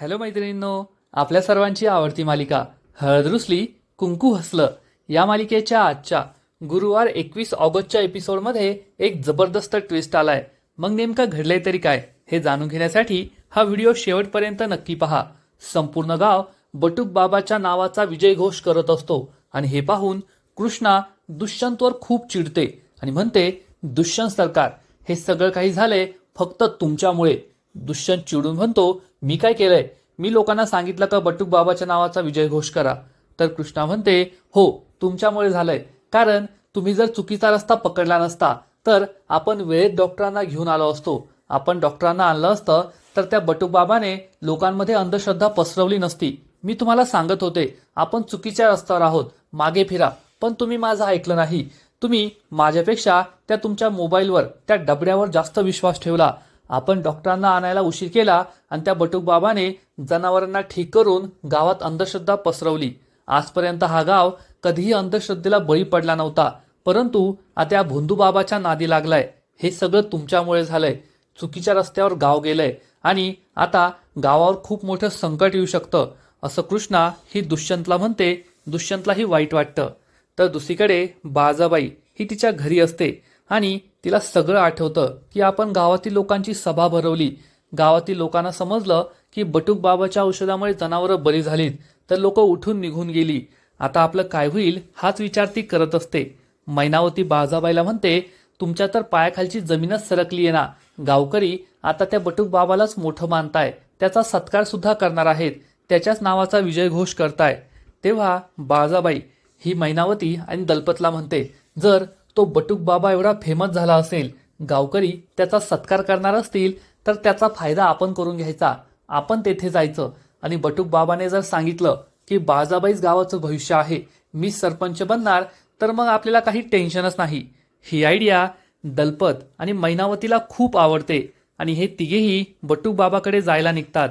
Hello मैत्रिणींनो आपल्या सर्वांची आवडती मालिका हळदरुसली कुंकू हसलं या मालिकेच्या आजच्या गुरुवार एकवीस ऑगस्टच्या एपिसोडमध्ये एक जबरदस्त ट्विस्ट आलाय. मग नेमकं घडलंय तरी काय हे जाणून घेण्यासाठी हा व्हिडिओ शेवटपर्यंत नक्की पहा. संपूर्ण गाव बटुक बाबाच्या नावाचा विजय घोष करत असतो आणि हे पाहून कृष्णा दुष्यंतवर खूप चिडते आणि म्हणते दुष्यंत सरकार हे सगळं काही झालंय फक्त तुमच्यामुळे. दुष्यंत चिडून म्हणतो मी काय केलंय? मी लोकांना सांगितलं का बटूक बाबाच्या नावाचा विजय घोष करा? तर कृष्णा म्हणते हो तुमच्यामुळे झालंय. कारण तुम्ही जर चुकीचा रस्ता पकडला नसता तर आपण वेळेत डॉक्टरांना घेऊन आलो असतो. आपण डॉक्टरांना आणलं असतं तर त्या बटूक बाबाने लोकांमध्ये अंधश्रद्धा पसरवली नसती. मी तुम्हाला सांगत होते आपण चुकीच्या रस्त्यावर आहोत मागे फिरा. पण तुम्ही माझं ऐकलं नाही. तुम्ही माझ्यापेक्षा त्या तुमच्या मोबाईलवर त्या डबड्यावर जास्त विश्वास ठेवला. आपण डॉक्टरांना आणायला उशीर केला आणि त्या बटूकबाबाने जनावरांना ठीक करून गावात अंधश्रद्धा पसरवली. आजपर्यंत हा गाव कधीही अंधश्रद्धेला बळी पडला नव्हता परंतु आता या नादी लागलाय. हे सगळं तुमच्यामुळे झालंय. चुकीच्या रस्त्यावर गाव गेलंय आणि आता गावावर खूप मोठं संकट येऊ शकतं असं कृष्णा ही दुष्यंतला म्हणते. दुष्यंतलाही वाईट वाटतं. तर दुसरीकडे बाजाबाई ही तिच्या घरी असते. आणि तिला सगळं आठवतं की आपण गावातील लोकांची सभा भरवली. गावातील लोकांना समजलं की बटूक बाबाच्या औषधामुळे जनावरं बरी झालीत तर लोक उठून निघून गेली. आता आपलं काय होईल हाच विचार ती करत असते. मैनावती बाजाबाईला म्हणते तुमच्या तर पायाखालची जमीनच सरकली आहे ना. गावकरी आता त्या बटूक बाबालाच मोठं मानताय. त्याचा सत्कार सुद्धा करणार आहेत. त्याच्याच नावाचा विजय घोष करताय. तेव्हा बाळजाबाई ही मैनावती आणि दलपतला म्हणते जर तो बटुक बाबा एवढा फेमस झाला असेल गावकरी त्याचा सत्कार करणार असतील तर त्याचा फायदा आपण करून घ्यायचा. आपण तेथे जायचं. आणि बटुक बाबाने जर सांगितलं की बाळजाबाईच गावाचं भविष्य आहे मी सरपंच बनणार तर मग आपल्याला काही टेन्शनच नाही. ही आयडिया दलपत आणि मैनावतीला खूप आवडते. आणि हे तिघेही बटूक बाबाकडे जायला निघतात.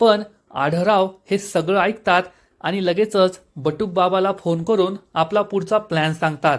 पण आढराव हे सगळं ऐकतात आणि लगेचच बटूक बाबाला फोन करून आपला पुढचा प्लॅन सांगतात.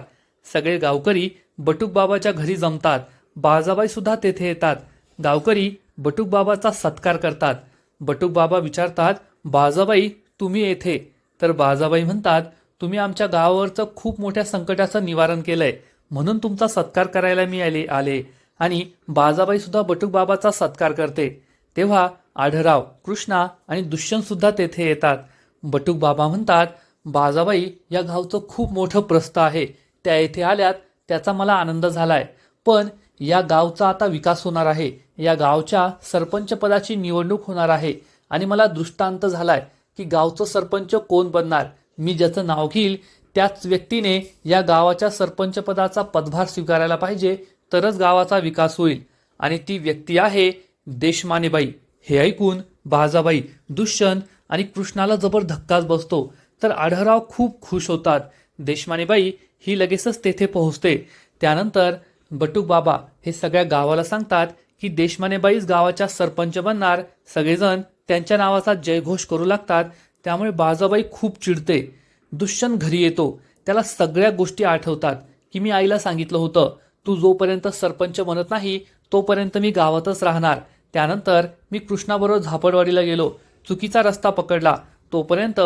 सगळे गावकरी बटुकबाबाच्या घरी जमतात. बाजाबाई सुद्धा तेथे येतात. गावकरी बटुकबाबाचा सत्कार करतात. बटुकबाबा विचारतात बाजाबाई तुम्ही येथे? तर बाजाबाई म्हणतात तुम्ही आमच्या गावावरचं खूप मोठ्या संकटाचं निवारण केलंय. म्हणून तुमचा सत्कार करायला मी आले आले. आणि बाजाबाई सुद्धा सत्कार करते. तेव्हा आढराव कृष्णा आणि दुष्यंत सुद्धा तेथे येतात. बटुकबाबा म्हणतात बाजाबाई या गावचं खूप मोठं प्रस्थ आहे. त्या येथे आल्यात त्याचा मला आनंद झालाय. पण या गावचा आता विकास होणार आहे. या गावच्या सरपंचपदाची निवडणूक होणार आहे. आणि मला दृष्टांत झालाय की गावचं सरपंच कोण बनणार? मी ज्याचं नाव घेईल त्याच व्यक्तीने या गावाच्या सरपंचपदाचा पदभार स्वीकारायला पाहिजे तरच गावाचा विकास होईल. आणि ती व्यक्ती आहे देशमानेबाई. हे ऐकून बाजाबाई दुष्यंत आणि कृष्णाला जबर धक्काच बसतो. तर आढळराव खूप खुश होतात. देशमानेबाई ही लगेचच तेथे पोहोचते. त्यानंतर बटूक बाबा हे सगळ्या गावाला सांगतात की देशमानेबाईच गावाच्या सरपंच बनणार. सगळेजण त्यांच्या नावाचा जयघोष करू लागतात. त्यामुळे बाजाबाई खूप चिडते. दुष्यंत घरी येतो. त्याला सगळ्या गोष्टी आठवतात. की मी आईला सांगितलं होतं तू जोपर्यंत सरपंच बनत नाही तोपर्यंत मी गावातच राहणार. त्यानंतर मी कृष्णाबरोबर झापडवाडीला गेलो. चुकीचा रस्ता पकडला. तोपर्यंत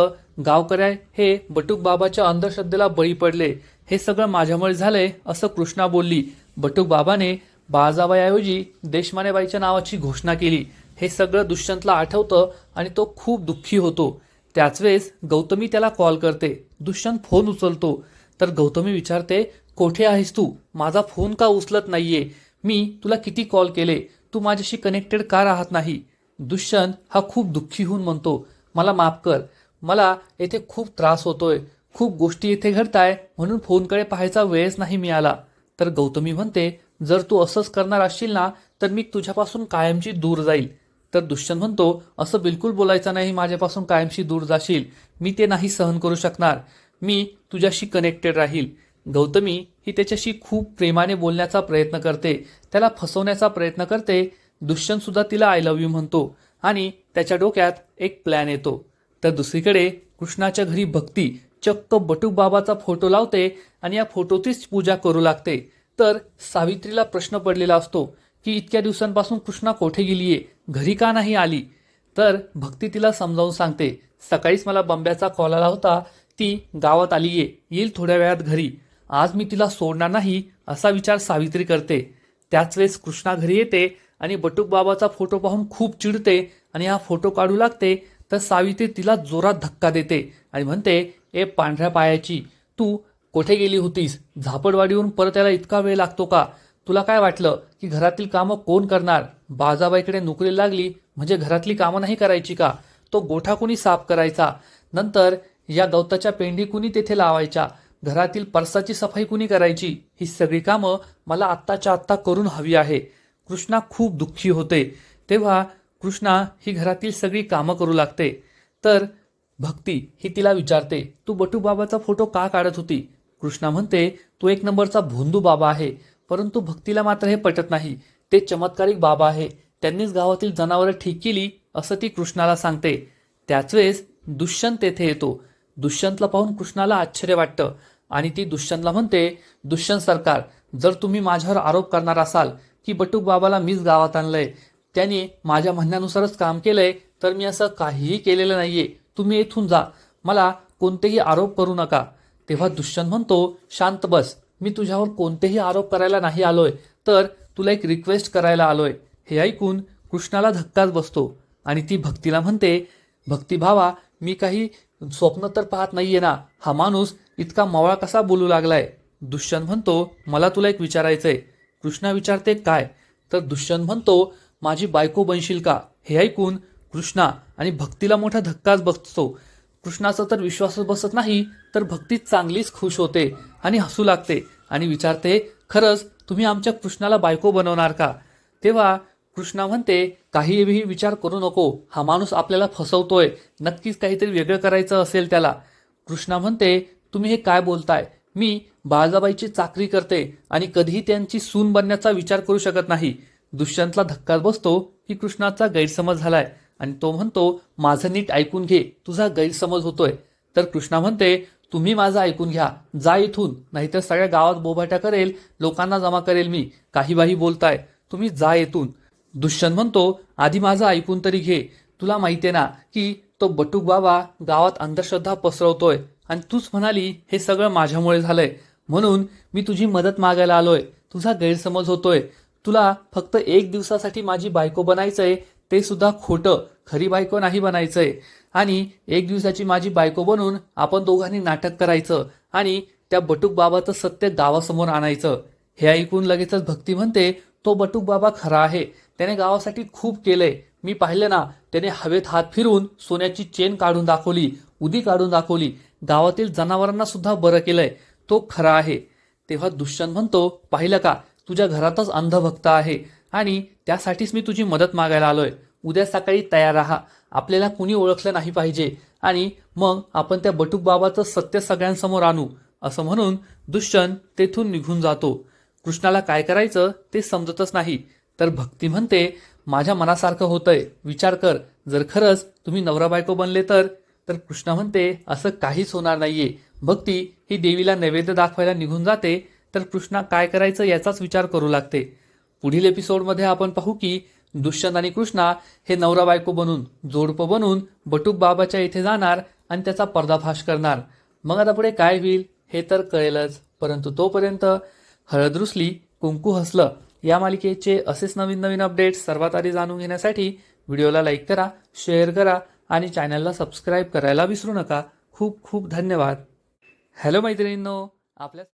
गावकऱ्या हे बटूक बाबाच्या अंधश्रद्धेला बळी पडले. हे सगळं माझ्यामुळे झालंय असं कृष्णा बोलली. बटूक बाबाने बाळजाबाईऐवजी देशमानेबाईच्या नावाची घोषणा केली. हे सगळं दुष्यंतला आठवतं आणि तो खूप दुःखी होतो. त्याच वेळेस गौतमी त्याला कॉल करते. दुष्यंत फोन उचलतो. तर गौतमी विचारते कोठे आहेस तू? माझा फोन का उचलत नाहीये? मी तुला किती कॉल केले? तू माझ्याशी कनेक्टेड का राहत नाही? दुष्यंत हा खूप दुःखी होऊन म्हणतो मला माफ कर. मला येथे खूप त्रास होतोय. खूप गोष्टी इथे घडताय म्हणून फोनकडे पाहायचा वेळच नाही मिळाला. तर गौतमी म्हणते जर तू असंच करणार असशील ना तर मी तुझ्यापासून कायमची दूर जाईल. तर दुष्यंत म्हणतो असं बिलकुल बोलायचं नाही माझ्यापासून कायमशी दूर जाशील. मी ते नाही सहन करू शकणार. मी तुझ्याशी कनेक्टेड राहील. गौतमी ही त्याच्याशी खूप प्रेमाने बोलण्याचा प्रयत्न करते. त्याला फसवण्याचा प्रयत्न करते. दुष्यंत सुद्धा तिला आय लव्ह यू म्हणतो आणि त्याच्या डोक्यात एक प्लॅन येतो. तर दुसरीकडे कृष्णाच्या घरी भक्ती चक्क बटूक बाबाचा फोटो लावते आणि या फोटोचीच पूजा करू लागते. तर सावित्रीला प्रश्न पडलेला असतो की इतक्या दिवसांपासून कृष्णा कोठे गेलीये? घरी का नाही आली? तर भक्ती तिला समजावून सांगते सकाळीच मला बंब्याचा कॉल आला होता ती गावात आली आहे येईल थोड्या वेळात घरी. आज मी तिला सोडणार नाही असा विचार सावित्री करते. त्याच वेळेस कृष्णा घरी येते आणि बटूक बाबाचा फोटो पाहून खूप चिडते आणि हा फोटो काढू लागते. तर सावित्री तिला जोरात धक्का देते आणि म्हणते ए पांढऱ्या पायाची तू कोठे गेली होतीस? झापडवाडीहून परत यायला इतका वेळ लागतो का? तुला काय वाटलं की घरातील कामं कोण करणार? बाजाबाईकडे नोकरी लागली म्हणजे घरातली कामं नाही करायची का? तो गोठा कुणी साफ करायचा? नंतर या गवताच्या पेंडी कुणी तेथे लावायच्या? घरातील परसाची सफाई कुणी करायची? ही सगळी कामं मला आत्ताच्या आत्ता करून हवी आहे. कृष्णा खूप दुःखी होते. तेव्हा कृष्णा ही घरातील सगळी कामं करू लागते. तर भक्ती ही तिला विचारते तू बटू बाबाचा फोटो का काढत होती? कृष्णा म्हणते तो एक नंबरचा भोंदू बाबा आहे परंतु भक्तीला मात्र हे पटत नाही. ते चमत्कारिक बाबा आहे. त्यांनीच गावातील जनावरं ठीक केली असं ती कृष्णाला सांगते. त्याच वेळेस दुष्यंत तेथे येतो. दुष्यंतला पाहून कृष्णाला आश्चर्य वाटतं आणि ती दुष्यंतला म्हणते दुष्यंत सरकार जर तुम्ही माझ्यावर आरोप करणार असाल की बटूक बाबाला मीच गावात आणलंय त्याने माझ्या म्हणण्यानुसारच काम केलंय तर मी असं काहीही केलेलं नाहीये. तुम्ही इथून जा. मला कोणतेही आरोप करू नका. तेव्हा दुष्यंत म्हणतो शांत बस. मी तुझ्यावर कोणतेही आरोप करायला नाही आलोय. तर तुला एक रिक्वेस्ट करायला आलोय. हे ऐकून कृष्णाला धक्काच बसतो आणि ती भक्तीला म्हणते भक्तिभावा मी काही स्वप्न तर पाहत नाहीये ना. हा माणूस इतका मावळा कसा बोलू लागलाय? दुष्यंत म्हणतो मला तुला एक विचारायचंय. कृष्णा विचारते काय? तर दुष्यंत म्हणतो माझी बायको बनशील का? हे ऐकून कृष्णा आणि भक्तीला मोठा धक्काच बसतो. कृष्णाचा तर विश्वासच बसत नाही तर भक्ती चांगलीच खुश होते आणि हसू लागते आणि विचारते खरंच तुम्ही आमच्या कृष्णाला बायको बनवणार का? तेव्हा कृष्णा म्हणते काहीही विचार करू नको हा माणूस आपल्याला फसवतोय. नक्कीच काहीतरी वेगळं करायचं असेल त्याला. कृष्णा म्हणते तुम्ही हे काय बोलताय? मी बाळजाबाईची चाकरी करते आणि कधीही त्यांची सून बनण्याचा विचार करू शकत नाही. दुष्यंतला धक्का बसतो की कृष्णाचा गैरसमज झालाय. आणि तो म्हणतो माझं नीट ऐकून घे तुझा गैरसमज होतोय. तर कृष्णा म्हणते तुम्ही माझं ऐकून घ्या जा इथून नाहीतर सगळ्या गावात बोभाट्या करेल लोकांना जमा करेल मी काही बाही बोलताय तुम्ही जा येथून. दुष्यंत म्हणतो आधी माझं ऐकून तरी घे तुला माहितीये ना की तो बटूक बाबा गावात अंधश्रद्धा पसरवतोय आणि तूच म्हणाली हे सगळं माझ्यामुळे झालंय म्हणून मी तुझी मदत मागायला आलोय तुझा गैरसमज होतोय तुला फक्त एक दिवसासाठी माझी बायको बनायचंय ते सुद्धा खोटं खरी बायको नाही बनायचंय. आणि एक दिवसाची माझी बायको बनून आपण दोघांनी नाटक करायचं आणि त्या बटूक बाबाचं सत्य गावासमोर आणायचं. हे ऐकून लगेचच भक्ती म्हणते तो बटूक बाबा खरा आहे. त्याने गावासाठी खूप केलंय. मी पाहिलं ना त्याने हवेत हात फिरून सोन्याची चेन काढून दाखवली उदी काढून दाखवली. गावातील जनावरांना सुद्धा बरं केलंय. तो खरा आहे. तेव्हा दुष्यंत म्हणतो पाहिलं का तुझ्या घरातच अंधभक्त आहे आणि त्यासाठीच मी तुझी मदत मागायला आलोय. उद्या सकाळी तयार राहा. आपल्याला कुणी ओळखलं नाही पाहिजे. आणि मग आपण त्या बटूक बाबाचं सत्य सगळ्यांसमोर आणू असं म्हणून दुष्यंत तेथून निघून जातो. कृष्णाला काय करायचं ते समजतच नाही. तर भक्ती म्हणते माझ्या मनासारखं होतंय. विचार कर. जर खरंच तुम्ही नवरा बायको बनले तर. तर कृष्णा म्हणते असं काहीच होणार नाहीये. भक्ती ही देवीला नैवेद्य दाखवायला निघून जाते. तर कृष्णा काय करायचं याचाच विचार करू लागते. पुढील एपिसोडमध्ये आपण पाहू की दुष्यंत आणि कृष्णा हे नवरा बायको बनून जोडपं बनून बटूक बाबाच्या इथे जाणार आणि त्याचा पर्दाफाश करणार. मग आता पुढे काय होईल हे तर कळेलच. परंतु तोपर्यंत हळद रुसली कुंकू हसलं या मालिकेचे असेच नवीन नवीन अपडेट्स सर्वात आधी जाणून घेण्यासाठी व्हिडिओला लाईक करा शेअर करा आणि चॅनलला सबस्क्राईब करायला विसरू नका. खूप खूप धन्यवाद. हॅलो मैत्रिणींनो आपल्या